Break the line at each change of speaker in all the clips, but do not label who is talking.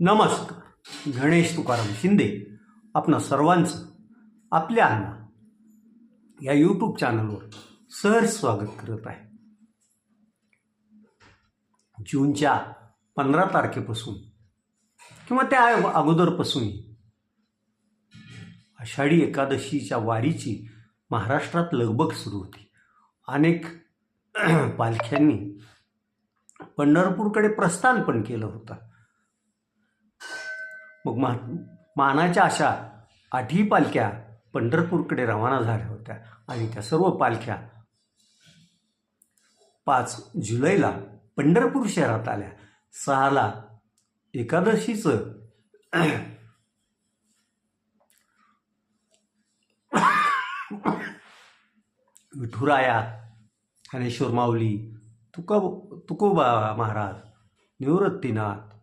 नमस्कार. गणेश तुकाराम शिंदे आपणा सर्वांचं आपल्या अण्णा या यूट्यूब चॅनलवर सहज स्वागत करत आहे. जूनच्या पंधरा तारखेपासून किंवा त्या अगोदरपासूनही आषाढी एकादशीच्या वारीची महाराष्ट्रात लगबग सुरू होती. अनेक पालख्यांनी पंढरपूरकडे प्रस्थान पण केलं होतं. मग मा मानाच्या अशा आठही पालख्या पंढरपूरकडे रवाना झाल्या होत्या. आणि त्या सर्व पालख्या पाच जुलैला पंढरपूर शहरात आल्या. सहाला एकादशीचं विठुराया ज्ञानेश्वर माऊली तुका तुकोबा महाराज निवृत्तीनाथ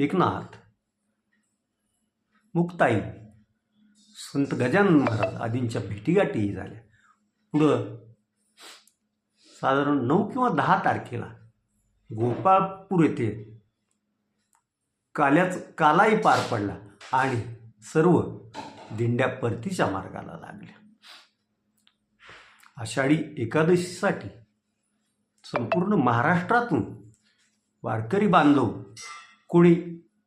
एकनाथ मुक्ताई संत गजानन महाराज आदींच्या भेटीगाठीही झाल्या. पुढं साधारण नऊ किंवा दहा तारखेला गोपाळपूर येथे काल्याच कालाही पार पडला आणि सर्व दिंड्या परतीच्या मार्गाला लागल्या. आषाढी एकादशीसाठी संपूर्ण महाराष्ट्रातून वारकरी बांधव कोणी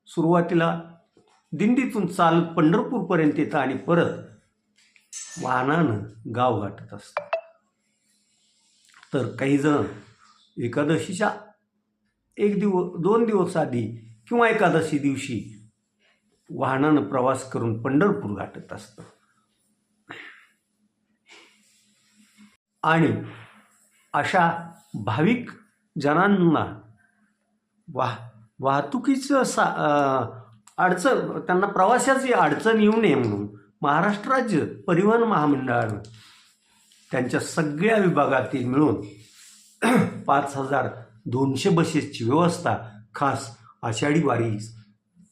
सुरुवातीला दिंडीतून चाल पंढरपूरपर्यंत येतं आणि परत वाहनानं गाव गाठत असतं. तर काही जण एकादशीच्या एक दिवस दोन दिवस आधी किंवा एकादशी दिवशी वाहनानं प्रवास करून पंढरपूर गाठत असतं. आणि अशा भाविक जणांना वाह वाहतुकीचं सा अडचण त्यांना प्रवाशाची अडचण येऊ नये म्हणून महाराष्ट्र राज्य परिवहन महामंडळानं त्यांच्या सगळ्या विभागातील मिळून पाच हजार दोनशे बसेसची व्यवस्था खास आषाढी वारी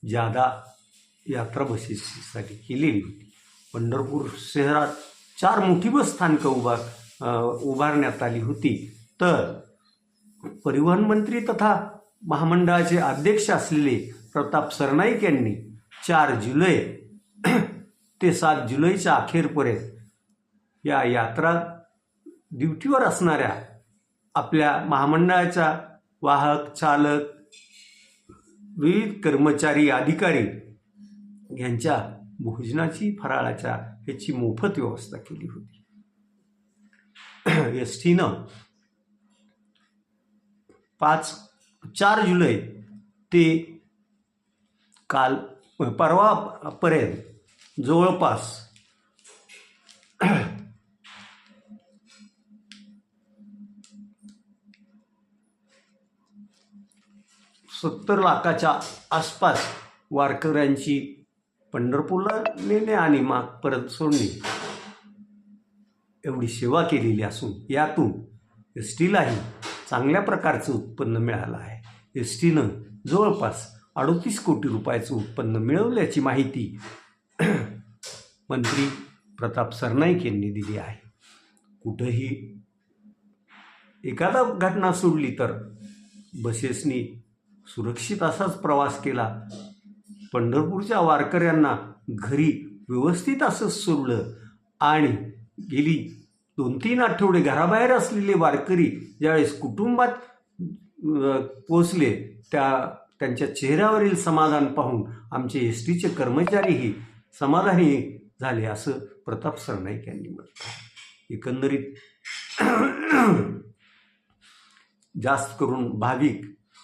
जादा यात्रा बसेससाठी केलेली होती. पंढरपूर शहरात चार मोठी बस स्थानकं उभा उभारण्यात आली होती. तर परिवहन मंत्री तथा महामंडळाचे अध्यक्ष असलेले प्रताप सरनाईक यांनी चार जुलै ते सात जुलैच्या अखेरपर्यंत या यात्रा ड्युटीवर असणाऱ्या आपल्या महामंडळाच्या वाहक चालक विविध कर्मचारी अधिकारी यांच्या भोजनाची फराळाच्या ह्याची मोफत व्यवस्था केली होती. एस टीनं पाच चार जुलै ते काल परवापर्यंत जवळपास. सत्तर लाखाच्या आसपास वारकऱ्यांची पंढरपूरला नेणे आणि माग परत सोडणे. एवढी सेवा केलेली असून यातून एस टीलाही चांगल्या प्रकारचं उत्पन्न मिळालं आहे. एस टीनं जवळपास अडोतीस कोटी रुपयाचं उत्पन्न मिळवल्याची माहिती मंत्री प्रताप सरनाईक यांनी दिली आहे. कुठंही एखादा घटना सोडली तर बसेसनी सुरक्षित असाच प्रवास केला. पंढरपूरच्या वारकऱ्यांना घरी व्यवस्थित असंच सोडलं आणि गेली दोन तीन आठवडे घराबाहेर असलेले वारकरी ज्यावेळेस कुटुंबात पोचले त्या त्यांच्या चेहऱ्यावरील समाधान पाहून आमचे एस टीचे कर्मचारीही समाधानी झाले असं प्रताप सरनाईक यांनी म्हटलं. एकंदरीत जास्त करून भाविक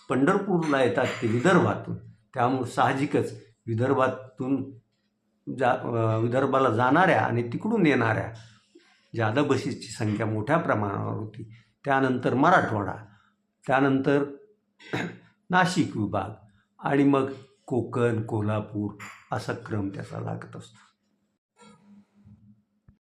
पंढरपूरला येतात ते विदर्भातून. त्यामुळे साहजिकच विदर्भातून जा विदर्भाला जाणाऱ्या आणि तिकडून येणाऱ्या जादा बसेसची संख्या मोठ्या प्रमाणावर होती. त्यानंतर मराठवाडा. त्यानंतर नाशिक विभाग आणि मग कोकण कोल्हापूर असा क्रम त्याचा लागत असतो.